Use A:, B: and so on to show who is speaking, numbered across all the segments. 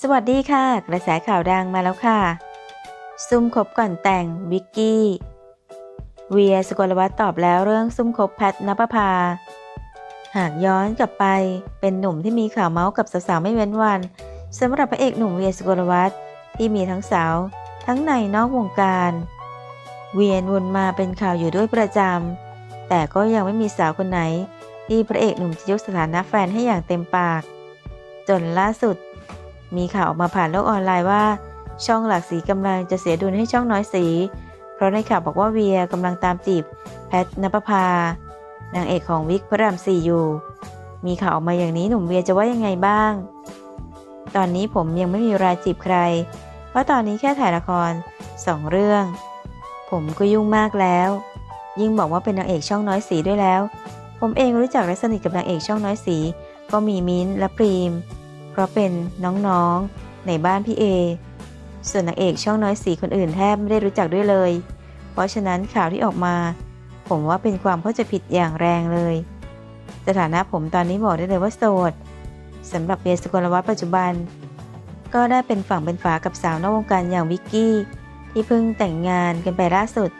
A: สวัสดีค่ะ กระแสข่าวดังมาแล้วค่ะ ซุ่มคบก่อนแต่งวิกกี้ เวียสกลวัฒน์ตอบแล้วเรื่องซุ่มคบแพทนปภาหากย้อนกลับไปเป็นหนุ่มที่มีข่าวเมาส์กับสาวๆไม่เว้นวันสำหรับพระเอกหนุ่มเวียสกลวัฒน์ที่มีทั้งสาว ทั้งในนอกวงการ เวียนวนมาเป็นข่าวอยู่ด้วยประจำแต่ก็ยังไม่มีสาวคนไหน ที่พระเอกหนุ่มจะยกสถานะแฟนให้อย่างเต็มปาก จนล่าสุด มีข่าวออกมาผ่านโลกออนไลน์ว่า ช่องหลากสีกำลังจะเสียดุลให้ช่องน้อยสี เพราะในข่าวบอกว่าเวียกำลังตามจีบ แพทนปภานางเอกของวิกพระรามสี่อยู่ มีข่าวออกมาอย่างนี้หนุ่มเวียจะว่ายังไงบ้าง ตอนนี้ผมยังไม่มีรายจีบใคร เพราะตอนนี้แค่ถ่ายละครสองเรื่อง ผมก็ยุ่งมากแล้ว ยิ่งบอกว่าเป็นนางเอกช่องน้อยสีด้วยแล้ว ผมเองรู้จักและสนิทกับนางเอกช่องน้อยสี ก็มีมิ้นและพรีม เพราะเป็นน้องๆในบ้านพี่เอ ส่วนนางเอกช่องน้อยสีคนอื่นแทบไม่ได้รู้จักด้วยเลย เพราะฉะนั้นข่าวที่ออกมา ผมว่าเป็นความเข้าใจผิดอย่างแรงเลย สถานะผมตอนนี้บอกได้เลยว่าโสดสำหรับเบียร์สกลวัฒน์ปัจจุบัน ก็ได้เป็นฝั่งเป็นฝากับสาวนอกวงการอย่างวิกกี้ ที่เพิ่งแต่งงานกันไปล่าสุด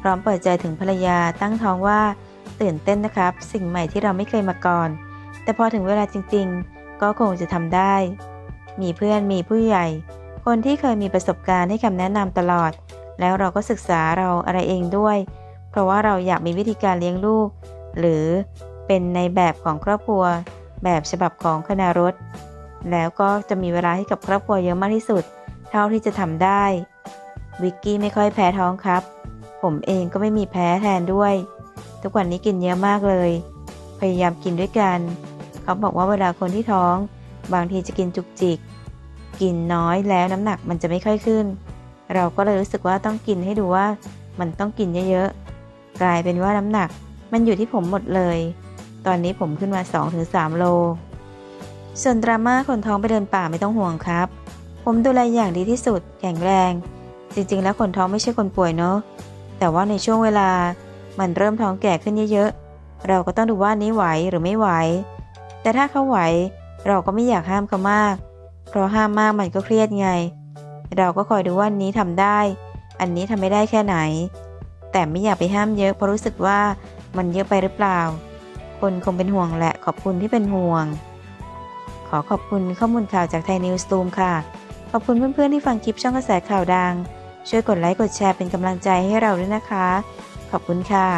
A: พร้อมเปิดใจถึงภรรยาตั้งท้องว่าตื่นเต้นนะครับ สิ่งใหม่ที่เราไม่เคยมาก่อน แต่พอถึงเวลาจริง ๆ ก็คงจะทำได้ มีเพื่อนมีผู้ใหญ่ คนที่เคยมีประสบการณ์ให้คำแนะนำตลอด แล้วเราก็ศึกษาเราอะไรเองด้วย เพราะว่าเราอยากมีวิธีการเลี้ยงลูก หรือเป็นในแบบของครอบครัว แบบฉบับของคณะรถ แล้วก็จะมีเวลาให้กับครอบครัวเยอะมากที่สุด เท่าที่จะทำได้ วิกกี้ไม่ค่อยแพ้ท้องครับ ผมเองก็ไม่มีแพ้แทนด้วย ทุกวันนี้กินเยอะมากเลย พยายามกินด้วยกัน เขาบอกว่าเวลาคนที่ท้อง บางทีจะกินจุกจิก กินน้อยแล้วน้ำหนักมันจะไม่ค่อยขึ้น เราก็เลยรู้สึกว่าต้องกินให้ดูว่ามันต้องกินเยอะๆ กลายเป็นว่าน้ำหนักมันอยู่ที่ผมหมดเลย ตอนนี้ผมขึ้นมา 2-3 โล ส่วนดราม่าคนท้องไปเดินป่าไม่ต้องห่วงครับ ผมดูแลอย่างดีที่สุด แข็งแรง จริงๆ แล้วคนท้องไม่ใช่คนป่วยเนาะ แต่ว่าในช่วงเวลามันเริ่มท้องแก่ขึ้นเยอะๆ เราก็ต้องดูว่านี้ไหวหรือไม่ไหว แต่ถ้าเขาไหวเราก็ไม่อยากห้ามเขามาก เพราะห้ามมากมันก็เครียดไง เราก็คอยดูว่านนี้ทำได้ อันนี้ทำไม่ได้แค่ไหน แต่ไม่อยากไปห้ามเยอะเพราะรู้สึกว่ามันเยอะไปหรือเปล่า คนคงเป็นห่วงแหละขอบคุณที่เป็นห่วง ขอขอบคุณข้อมูลข่าวจากไทยนิวส์ตูมค่ะ ขอบคุณเพื่อนๆที่ฟังคลิปช่องกระแสข่าวดัง ช่วยกดไลค์กดแชร์เป็นกำลังใจให้เราด้วยนะคะ ขอบคุณค่ะ